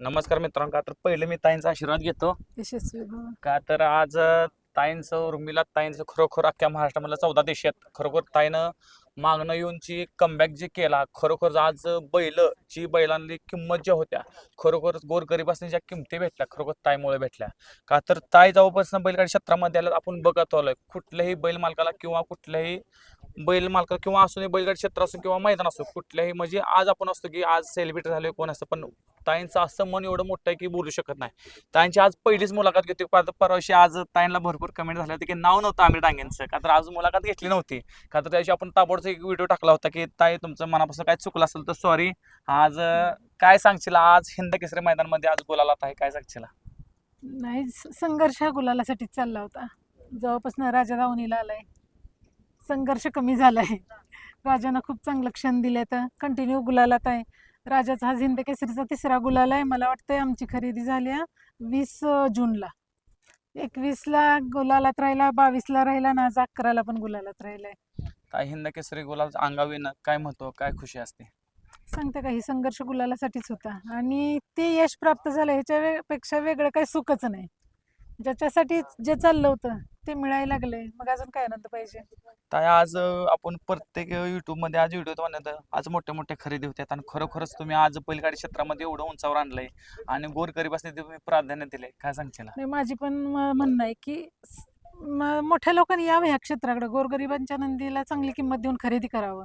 नमस्कार मित्रांनो का तर पहिले मी ताईंचा आशीर्वाद घेतो. यशस्वी भव का तर आज अ, ताईंचं उर्मिला ताईंचं खरोखर अख्ख्या महाराष्ट्रामधल्या चौदा देशात खरोखर ताईनं मागणं येऊनची कमबॅक जे केला खरोखर आज बैल जी बैलांनी किंमत ज्या होत्या खरोखर गोरगरिबासनी ज्या किमती भेटल्या खरोखर ताईमुळे भेटल्या. का तर ताई जाऊपासून बैलगाडी क्षेत्रामध्ये आल्या आपण बघत आलोय कुठल्याही बैल मालकाला किंवा कुठल्याही बैल मालक किंवा असूनही बैलगाडी क्षेत्र असो किंवा मैदान असो कुठल्याही म्हणजे आज आपण असतो की आज सेलिब्रिटी झाले कोण असतं? पण ताईंचं असं मन एवढं मोठं आहे की बोलू शकत नाही. ताईंची आज पहिलीच मुलाखत घेतली परवाशी आज ताईंना भरपूर कमेंट झाल्या होते की नाव नव्हतं आमिर डांगेंचं का तर आज मुलाखत घेतली नव्हती. का तर त्याची आपण ताबडतोब एक व्हिडिओ टाकला होता की ताई तुमचं मनापासून काय चुकलं असेल तर सॉरी आज काय सांगशील? आज हिंद केसरी मैदानमध्ये आज गुलाला ताई काय सांगशील? नाही संघर्ष हा गुलालासाठीच चालला होता. जवळपासून राजा दावणीला आलाय संघर्ष कमी झालाय. राजानं खूप चांगलं क्षण दिले तर कंटिन्यू गुलालात आहे. राजाचा हा हिंद केसरीचा तिसरा गुलाल आहे. मला वाटतंय आमची खरेदी झाली वीस जूनला. एकवीसला गुलालात राहिला बावीसला राहिला ना आज अकराला पण गुलालात राहिलाय. काय हिंद केसरी गुलाब अंगावीनं काय महत्त्व काय खुशी असते? सांगते का ही संघर्ष गुलालासाठीच होता. आणि ते यश प्राप्त झालं ह्याच्या वे- पेक्षा वेगळं काही सुखच नाही. ज्याच्यासाठी जे चाललं होतं ते मिळायला लागलंय. मग अजून काय आनंद पाहिजे? ताई आज अं, आपण प्रत्येक युट्यूबमध्ये आज व्हिडिओ बनवत आज मोठे मोठे खरेदी होतात आणि खरोखरच तुम्ही आज बैलगाडी क्षेत्रामध्ये एवढं उंचावर आणलंय आणि गोरगरीबासने तुम्ही प्राधान्य दिले काय सांगशील? नाही माझी पण म- म्हणणं आहे की स- म- मोठ्या लोकांनी यावं ह्या क्षेत्राकडे. गोरगरिबांच्या नंदीला चांगली किंमत देऊन खरेदी करावं.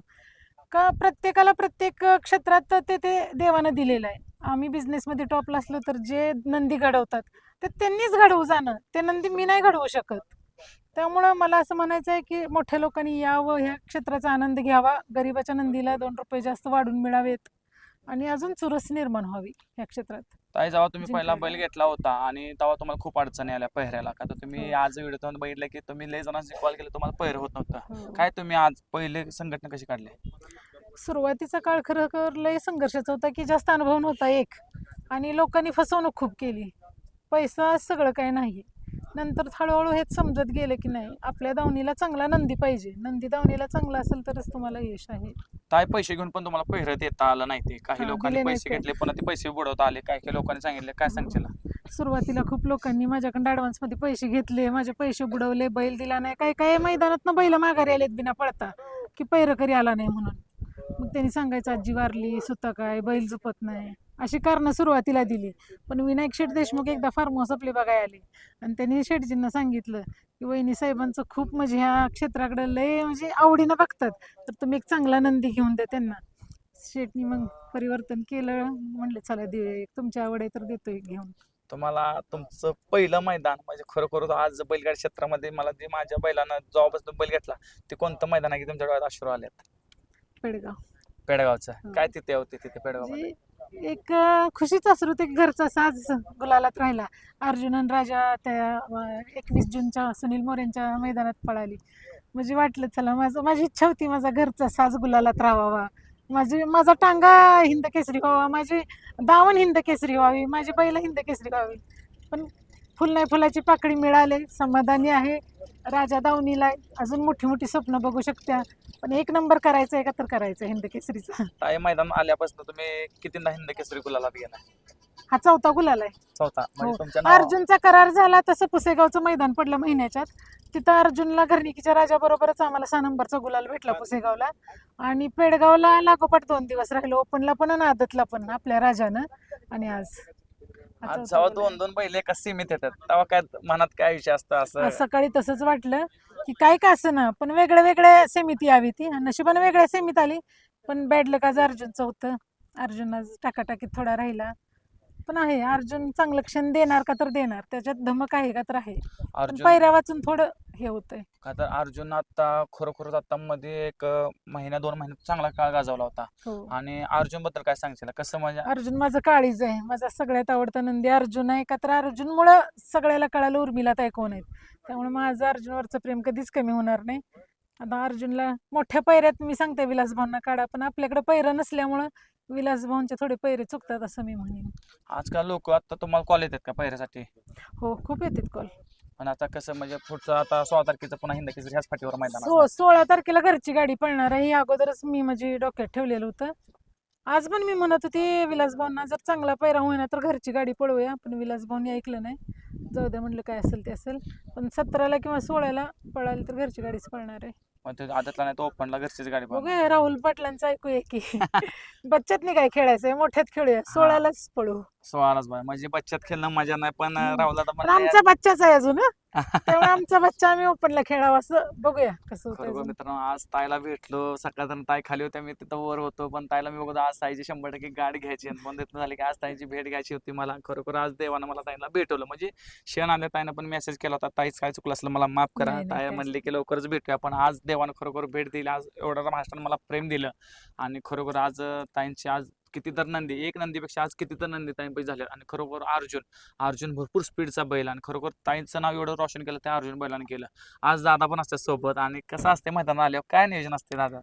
का प्रत्येकाला प्रत्येक क्षेत्रात ते ते देवानं दिलेलं आहे. आम्ही बिझनेसमध्ये टॉपला असलो तर जे नंदी घडवतात ते त्यांनीच घडवू जाणं. ते नंदी मी नाही घडवू शकत. त्यामुळं मला असं म्हणायचं आहे की मोठ्या लोकांनी यावं ह्या क्षेत्राचा आनंद घ्यावा. गरिबाच्या नंदीला दोन रुपये जास्त वाढून मिळावेत. आणि अजून चुरस निर्माण व्हावी ह्या क्षेत्रात. ताई जेव्हा तुम्ही पहिला. बैल घेतला होता आणि तेव्हा तुम्हाला खूप अडचणी आल्या पहिऱ्याला का? तर तुम्ही हो. आज व्हिडिओ बघितलं की तुम्ही लय जणांची कॉल केलं तुम्हाला पहिर होत नव्हतं. हो. काय तुम्ही आज पहिले संघटना कशी काढली? सुरुवातीचा काळ खरं खर लय संघर्षाचा होता की जास्त अनुभव नव्हता एक. आणि लोकांनी फसवणूक खूप केली. पैसा सगळं काही नाही. नंतर हळूहळू हेच समजत गेलं की नाही आपल्या दावणीला चांगला नंदी पाहिजे. नंदी दावणीला चांगला असेल तरच तुम्हाला यश आहे. ताई पैसे घेऊन पण तुम्हाला पहिरं देता आलं नाही ते? काही हा, लोकांनी दिले पैसे घेतले पुन्हा ते पैसे बुडवता आले. काही काही लोकांनी सांगितले काय सांगशील? सुरुवातीला खूप लोकांनी माझ्याकडे ॲडव्हान्समध्ये पैसे घेतले माझे पैसे बुडवले बैल दिला नाही. काही काही मैदानात बैल माघारी आलेत बिना पळता की पैरकरी आला नाही म्हणून. मग त्यांनी सांगायचं आजी वारली सुता काय बैल झुपत नाही. अशी कारणं सुरुवातीला दिली. पण विनायक शेठ देशमुख एकदा फार्म हाऊस आपले बघायला आले. आणि त्यांनी शेठजींना सांगितलं की वहिनी साहेबांचं खूप म्हणजे ह्या क्षेत्राकडे लय म्हणजे आवडीनं बघतात. तर तुम्ही एक चांगला नंदी घेऊन द्या त्यांना. शेठनी मग परिवर्तन केलं. म्हणले चला एक. तुमची आवड आहे तर देतो एक घेऊन. तुम्हाला तुमचं पहिलं मैदान म्हणजे खरोखर आज बैलगाडी क्षेत्रामध्ये मला जे माझ्या बैलानं जेव्हापासून बैल घेतला ते कोणतं मैदान आहे की तुमच्या डोळ्यात अश्रू आलेत? पेडगाव. पेडगावचं. हो. काय तिथे होते तिथे म्हणजे एक खुशीचा खुशीच असरू ते घरचा साज गुलालात राहिला. अर्जुन राजा त्या एकवीस जूनच्या सुनील मोरेंच्या मैदानात पळाली. म्हणजे वाटलं चला माझं माझी इच्छा होती माझा घरचा साज गुलालात राहावा. माझी माझा टांगा हिंद केसरी व्हावा. माझी दावण हिंद केसरी व्हावी. माझी बैल हिंद केसरी व्हावी. पण फुल नाही फुलाची पाकळी मिळाले. समाधानी आहे. राजा दावणीला. अजून मोठी मोठी स्वप्न बघू शकत्या. पण एक नंबर करायचं आहे का तर करायचं हिंद केसरीचा. ताई मैदान आल्यापासून तुम्ही कितींदा हिंद केसरी गुलाला गेला हा चौथा गुलाल आहे. चौथा. म्हणजे हो. तुमच्या नावा- अर्जुनचा करार झाला तसं पुसेगावचं मैदान पडलं महिन्याच्यात. तिथं अर्जुनला घरणिकीच्या राजाबरोबरच आम्हाला सहा नंबरचा गुलाल भेटला पुसेगावला. आणि पेडगावला लागोपाठ दोन दिवस राहिलो. ओपनला पण आणि आदतला पण आपल्या राजानं. आणि आज आज चौथा जेव्हा. दोन दोन बैल एका सीमित येतात तेव्हा काय मनात काय विषय असतं असं? सकाळी तसंच वाटलं की काय का असं ना पण वेगळ्या वेगळ्या सेमीत यावी ती. नशिबानं वेगळ्या सेमीत आली पण बॅड लक आज अर्जुनचं होतं. अर्जुन आज टाकाटाकीत थोडा राहिला. पण आहे. अर्जुन चांगलं क्षण देणार का तर देणार. त्याच्यात धमक आहे का तर आहे. पण अर्जुन पायऱ्या वाचून थोडं हे होतंय. का तर अर्जुन आता खरोखरच आता मध्ये एक अं, महिना दोन महिन्यात चांगला काळ गाजवला होता. हो. आणि अर्जुनबद्दल काय सांगशील? कसं म्हणजे अर्जुन माझं काळीज आहे. माझा सगळ्यात आवडता नंदी अर्जुन आहे का तर अर्जुनमुळं सगळ्याला कळालं उर्मिला ताई कोण आहेत. त्यामुळे माझं अर्जुनवरचं प्रेम कधीच कमी होणार नाही. आता अर्जुनला मोठ्या पैऱ्यात मी सांगते विलासभाऊंना काढा पण आपल्याकडे पैरं नसल्यामुळं विलासभाऊंचे थोडे पैरे चुकतात असं मी म्हणेन. आजकाल लोक आता तुम्हाला कॉल येतात का पहिऱ्यासाठी हो खूप येतात कॉल पण आता कसं म्हणजे पुढचं आता सोळा तारखेचं पुन्हा हिंद केसरी ह्याच फाटीवर मैदान सो सोळा तारखेला घरची गाडी पळणार आहे. हे अगोदरच मी माझी डोक्यात ठेवलेलं होतं. आज पण मी म्हणत होते विलास भाऊंना जर चांगला पैरा होईना तर घरची गाडी पळवूया. पण विलास भाऊंनी ऐकलं नाही. जाऊ द्या म्हणलं काय असेल ते असेल. पण सतराला किंवा सोळाला पळाली तर घरची गाडीच पळणार आहे. मग ते आदतला नाही तो ओपनला घरचीच गाडी. बघूया राहुल पाटलांचं ऐकूया की. बच्चतनी काय खेळायचंय? मोठ्यात खेळूया. सोळालाच पळू. सोळालाच बाय म्हणजे बच्च्यात खेळणं मजा नाही पण हम्म. राहुल पण आमचा बच्चाच आहे अजून हं. त्यामुळे आमचा बच्चा आम्ही ओपनला खेळावा असं बघूया कसं होतं. मित्रांनो आज ताईला भेटलो सकाळ ताई खाली होत्या मी तिथं वर होतो पण ताईला मी बघतो आज ताईची शंभर टक्के गाडी घ्यायची आणि पण तिथं झाली की आज ताईची भेट घ्यायची होती मला. खरोखर आज देवानं मला ताईला भेटवलं. म्हणजे क्षण आले ताईनं पण मेसेज केला होता ताईच काय चुकलं असलं मला माफ करा नाही, नाही, ताई काहीच म्हणली की लवकरच भेटूया पण आज देवानं खरोखर भेट दिली आज एवढा महाराष्ट्रानं मला प्रेम दिलं आणि खरोखर आज ताईंची आज किती तर नंदी एक नंदीपेक्षा आज किती तर नंदी ताईंपैकी झाले आणि खरोखर अर्जुन अर्जुन भरपूर स्पीडचा बैल आणि खरोखर ताईंचं नाव एवढं रोशन केलं त्या अर्जुन बैलाने केलं. आज दादा पण असतात सोबत आणि कसं असते मैदानात आल्यावर? काय नियोजन असते दादा?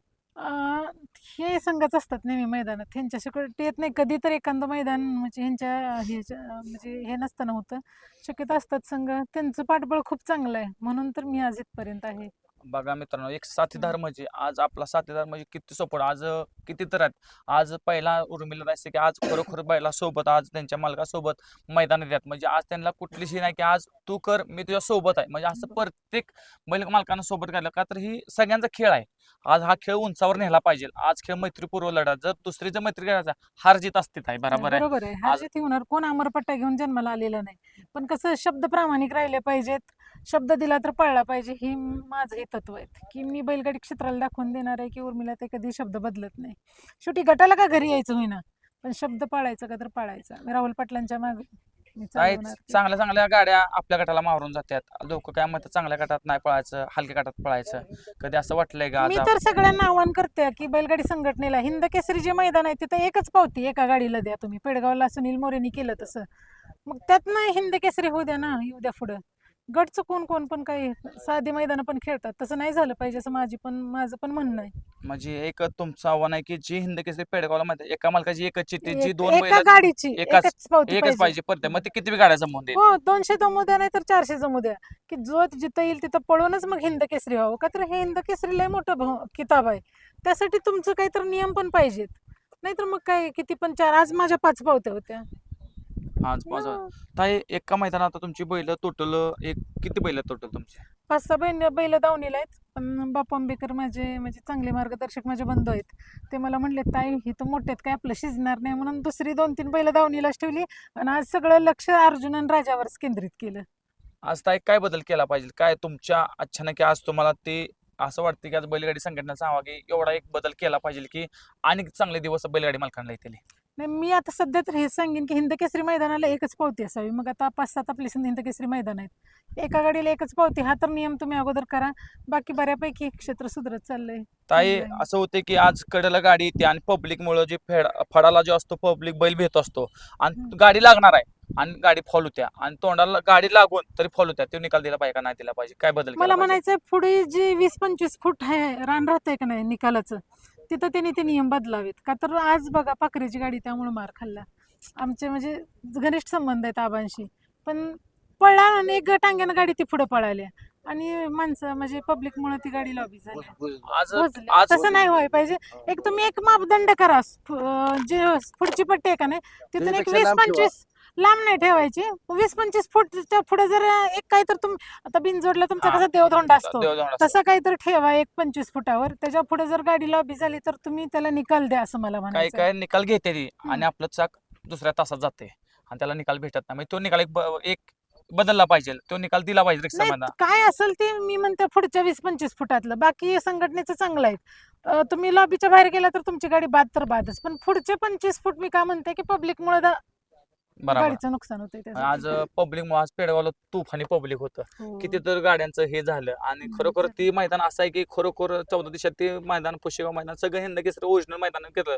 हे संघच असतात नेहमी मैदानात. ह्यांच्याकडे येत नाही. कधी तर एखादं मैदान म्हणजे ह्यांच्या ह्याच्या म्हणजे हे नसताना होतं. शक्यतो असतात संघ. त्यांचं पाठबळ खूप चांगलं आहे. म्हणून तर मी आज इथपर्यंत आहे. बघा मित्रांनो एक साथीदार म्हणजे आज आपला साथीदार म्हणजे किती सपोर्ट आज किती तर आहेत. आज पहिला उर्मिला जायचं की आज खरोखर बैला सोबत आज त्यांच्या मालकासोबत मैदानात येतात म्हणजे आज त्यांना कुठलीशी नाही की आज तू कर मी तुझ्या सोबत आहे. म्हणजे असं प्रत्येक बैल मालकांना सोबत काढलं का तर ही सगळ्यांचा खेळ आहे. आज हा खेळ उंचावर नेला पाहिजे. आज खेळ मैत्रीपूर्व लढा जर दुसरी जर मैत्री करायचा हार जीत असते ताई बरोबर आहे. बरोबर आहे. हा आज- जिथे होणार. कोण अमरपट्टा घेऊन जन्माला आलेला नाही. पण कसं शब्द प्रामाणिक राहिले पाहिजेत. शब्द दिला तर पळला पाहिजे. ही माझं हे तत्व आहे की मी बैलगाडी क्षेत्राला दाखवून देणार आहे की उर्मिला ते कधी शब्द बदलत नाही. शेवटी गटाला का घरी यायचं होईना? पण शब्द पाळायचा का तर पाळायचा. राहुल पाटलांच्या मागे मी काय चालवणार ते. चांगल्या चांगल्या गाड्या आपल्या गटाला मारून जातात लोक काय म्हणतात चांगल्या गटात नाही पळायचं हलक्या गटात पळायचं. कधी असं वाटलंय का मी तर सगळ्यांना आव्हान करते की बैलगाडी संघटनेला हिंद केसरी जे मैदान आहे तिथं एकच पावती एका गाडीला द्या तुम्ही. पेडगावला सुनील मोरेनी केलं तसं. मग त्यातनं हिंद केसरी होऊ द्या ना येऊ द्या पुढं. गट चुकून कोण पण काही साधी मैदान पण खेळतात. तसं नाही झालं पाहिजे असं माझी पण माझं पण म्हणणं आहे. म्हणजे एक तुमचं आव्हान आहे की जी हिंद केसरी पेडगावला माहिती एका मालकाची एकच चिठ्ठी जी एक- दोन एका गाडीची एकाच- एकच पावती एकच पाहिजे. पाहिजे प्रत्येक मग ते किती बी गाड्या जमवून देईल? हो दोनशे जमू द्या नाही तर चारशे जमू द्या. की जो जिथं येईल तिथं पळूनच मग हिंद केसरी व्हावं. का तर हे हिंद केसरी लय मोठं भ- किताब आहे. त्यासाठी तुमचं काहीतरी नियम पण पाहिजेत. नाहीतर मग काय किती पण चार आज माझ्या पाच पावत्या होत्या. आज पाच. ताई एका मैदानात आता तुमची बैल टोटल एक किती बैल टोटल तुमची? पाच सहा बैल बैल दावणीला आहेत पण बापू आंबेकर माझे म्हणजे चांगले मार्गदर्शक माझे बंधू आहेत. ते मला म्हणले ताई ही तर मोठे आहेत काय आपलं शिजणार नाही. म्हणून दुसरी दोन तीन बैल दावणीलाच ठेवली आणि आज सगळं लक्ष अर्जुन आणि राजावरच केंद्रित केलं. आज ताई काय बदल केला पाहिजे? काय तुमच्या अचानक आज तुम्हाला ते असं वाटतं की आज बैलगाडी संघटनेचा हवा की एवढा एक बदल केला पाहिजे की आणि चांगले दिवस बैलगाडी मालकांना येतील नाही मी आता सध्या तर हेच सांगेन की हिंद केसरी मैदानाला एकच पावती असावी. मग आता पाच सात आपली संधी हिंद केसरी मैदान आहेत. एका गाडीला एकच पावती हा तर नियम तुम्ही अगोदर करा. बाकी बऱ्यापैकी क्षेत्र सुधरत चाललंय. ताई. असं होते की आज कडेला गाडी येते आणि पब्लिक मुळे जे फेड फडाला जो असतो पब्लिक बैल भेट असतो. आणि. गाडी लागणार आहे आणि गाडी फॉल होत्या. आणि तोंडाला गाडी लागून तरी फॉल होत्या. तो निकाल दिला पाहिजे का नाही दिला पाहिजे? काय बदल मला? म्हणायचं पुढे जे वीस पंचवीस फूट आहे रान राहतंय का नाही निकालाचं? तिथं त्यांनी ते नियम बदलावेत. का तर आज बघा पाखरेची गाडी त्यामुळे मार खाल्ला. आमचे म्हणजे घनिष्ठ संबंध आहेत आबांशी. पण पळला आणि एक टांग्यानं गाडी ती पुढे पळाल्या. आणि माणसं म्हणजे पब्लिकमुळे ती गाडी लॉबी झाली. आज पोहोचली. आज तसं नाही व्हायला पाहिजे. एक तुम्ही एक मापदंड करा. जे पुढची पट्टी आहे का नाही तिथून एक वीस. पंचवीस लांब नाही ठेवायची. वीस पंचवीस फूटच्या पुढे जर एक काय तर तुम आता बिनजोडला तुमचा हा. कसा देवधोंड असतो. देवधोंड असतो. तसं काहीतरी ठेवा एक पंचवीस फुटावर. त्याच्या पुढे जर गाडी लॉबी झाली तर तुम्ही त्याला निकाल द्या असं मला काही म्हणायचं काय निकाल घेते ती. आणि आपलं चाक दुसऱ्या तासात जाते. आणि त्याला निकाल भेटत नाही. म्हणजे तो निकाल एक ब- एक बदलला पाहिजे. तो निकाल दिला पाहिजे नाही काय असेल ते मी म्हणते पुढच्या वीस पंचवीस फुटातलं. बाकी संघटनेचं चांगलं आहे. अं, तुम्ही लॉबीच्या बाहेर गेला तर तुमची गाडी बाद तर बादच. पण पुढचे पंचवीस फूट मी काय म्हणते की पब्लिक मुळे बरोबर. गाडीचं नुकसान होतंय आज पब्लिक आज पेडगावला तुफानी पब्लिक होतं. हो. किती तर गाड्यांचं हे झालं आणि हम्म, खरोखर तर- ती मैदान असं आहे की खरोखर चौदा दिवसात ते मैदान पुशेगाव मैदान सगळं हिंद केसर ओरिजिनल मैदान केलं.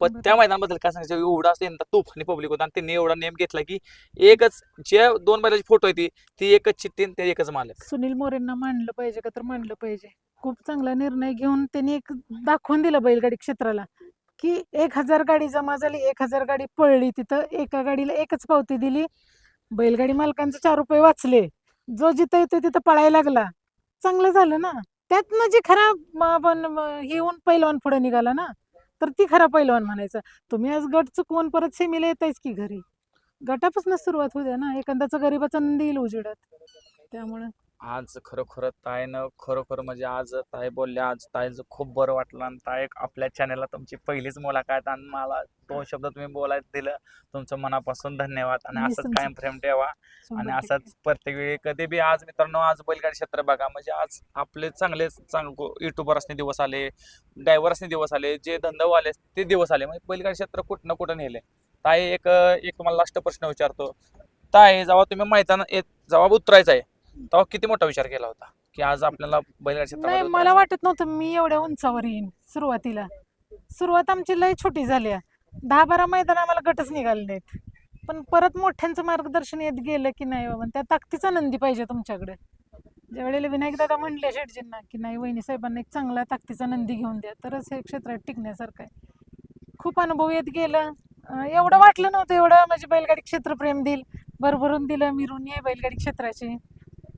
पण बरं. त्या मैदानाबद्दल काय सांगायचं? एवढा असं यंदा तुफानी पब्लिक होता आणि त्यांनी एवढा नेम घेतला की एकच जे दोन बैलाची फोटो आहे ती ती एकच चिठ्ठी आणि ते एकच मालक. सुनील मोरेंना मांडलं पाहिजे का तर मांडलं पाहिजे. खूप चांगला निर्णय घेऊन त्यांनी एक दाखवून दिलं बैलगाडी क्षेत्राला. की एक हजार गाडी जमा झाली एक हजार गाडी पळली. तिथं एका गाडीला एकच पावती दिली. बैलगाडी मालकांचे चार रुपये वाचले. जो जिथं येतो तिथं पळायला लागला. चांगलं झालं ना. त्यातनं जे खरा पण हे होऊन पैलवान पुढे निघाला ना तर ती खरा पैलवान म्हणायचं. तुम्ही आज गट चुकवून परत सेमीला येतायच की घरी? गटापासून सुरुवात होऊ द्या ना. एखाद्याचा गरीबाचा नंदी येईल उजेडत. त्यामुळं आज खरोखर ताईनं खरोखर म्हणजे आज ताई बोलल्या आज ताईचं खूप बरं वाटलं आणि ताई आपल्या चॅनलला तुमची पहिलीच मुलाखत आणि मला दोन शब्द तुम्ही बोलायला दिलं. तुमचं मनापासून धन्यवाद आणि असंच कायम प्रेम ठेवा आणि. असंच प्रत्येक वेळी कधी बी आज मित्रांनो आज बैलगाडी क्षेत्र बघा. म्हणजे आज आपले चांगले चांग युट्यूबर असणे दिवस आले ड्रायव्हर असणे दिवस आले जे धंदावाले ते दिवस आले. म्हणजे बैलगाडी क्षेत्र कुठं ना कुठं नेले ताई एक एक तुम्हाला लास्ट प्रश्न विचारतो. ताई जेव्हा तुम्ही मैदानात येत जेव्हा उतरायचं आहे तेव्हा किती मोठा विचार केला होता की आज आपल्याला बैलगाडी नाही क्षेत्रामध्ये मला उतरायचं? वाटत नव्हतं. मी एवढ्या उंचावर येईन सुरुवातीला. सुरुवात आमची लय छोटी झाली आहे. दहा बारा मैदान आम्हाला गटच निघाले नाहीत. पण परत मोठ्यांचं मार्गदर्शन येत गेलं की नाही बाबा त्या ताकदीचा नंदी पाहिजे तुमच्याकडे. ज्या वेळेला विनायक दादा म्हणले शेटजींना की नाही वहिनी साहेबांना एक चांगला ताकदीचा नंदी घेऊन द्या तरच हे क्षेत्रात टिकण्यासारखं आहे. खूप अनुभव येत गेलं. अं, एवढं वाटलं नव्हतं एवढं म्हणजे बैलगाडी क्षेत्रप्रेम देईल. भरभरून दिलं मिरून आहे बैलगाडी क्षेत्राची.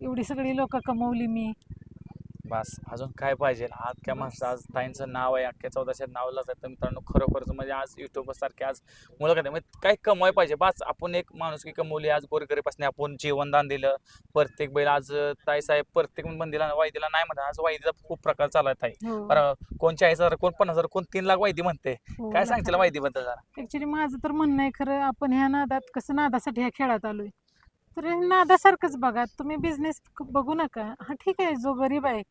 एवढी सगळी लोक कमवली मी. बस अजून काय पाहिजे? आज काय माणसं आज ताईंचं नाव आहे अख्ख्या चौदाशे नावला जातं मित्रांनो खरोखरच म्हणजे आज युट्यूबर सारखे आज मुलाखत आहे. म्हणजे काय कमवाय पाहिजे. बस आपण एक माणूस की कमवली आज गोरगरीपासून आपण जीवनदान दिलं. प्रत्येक बैल आज ताई साहेब प्रत्येक मंदिला वायदीला नाही म्हणतात आज वायदीचा खूप प्रकार चालू आहे ताई. बरं कोण चाळीस हजार कोण पन्नास हजार कोण तीन लाख वायदी म्हणते. हो, काय. सांगतील वायदीबद्दल जरा? ऍक्च्युली माझं तर म्हणणं आहे खरं आपण ह्या नादात कसं नादासाठी ह्या खेळात आलोय? तर नादासारखंच बघा. तुम्ही बिझनेस बघू नका. हा ठीक आहे जो गरीब आहे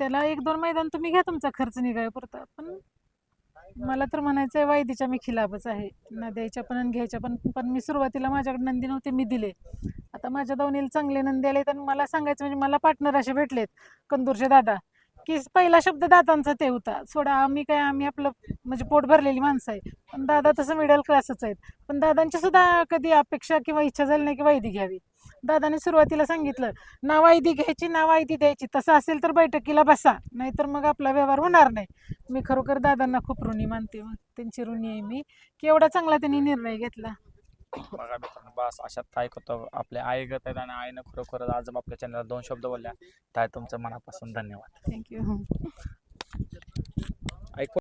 त्याला एक दोन मैदान तुम्ही घ्या तुमचा खर्च निघाय पुरता. पण मला तर म्हणायचं आहे वायदीच्या मी खिलाफच आहे. ना द्यायच्या पण आणि घ्यायच्या पण. पण मी सुरुवातीला माझ्याकडे नंदी नव्हते मी दिले. आता माझ्या दोन्हीला चांगले नंदी आले तर मला सांगायचं म्हणजे मला पार्टनर असे भेटलेत कंदूरचे दादा. की पहिला शब्द दादांचा ते होता. सोडा आम्ही काय आम्ही आपलं म्हणजे पोट भरलेली माणसं आहे पण दादा तसं मिडल क्लासच आहेत. पण दादांची सुद्धा कधी अपेक्षा किंवा इच्छा झाली नाही की वायदी घ्यावी. दादाने सुरुवातीला सांगितलं ना वायदी घ्यायची ना वायदी द्यायची. तसं असेल तर बैठकीला बसा. नाहीतर मग आपला व्यवहार होणार नाही. मी खरोखर दादांना खूप ऋणी मानते. मग त्यांची ऋणी आहे मी. की एवढा चांगला त्यांनी निर्णय घेतला. बघा मित्रांनो बस अशा काय होतं आपल्या आई गत आहेत आणि आईनं खरोखर आज आपल्या चॅनलला दोन शब्द बोलल्या. ताय तुमचं मनापासून धन्यवाद. थँक्यू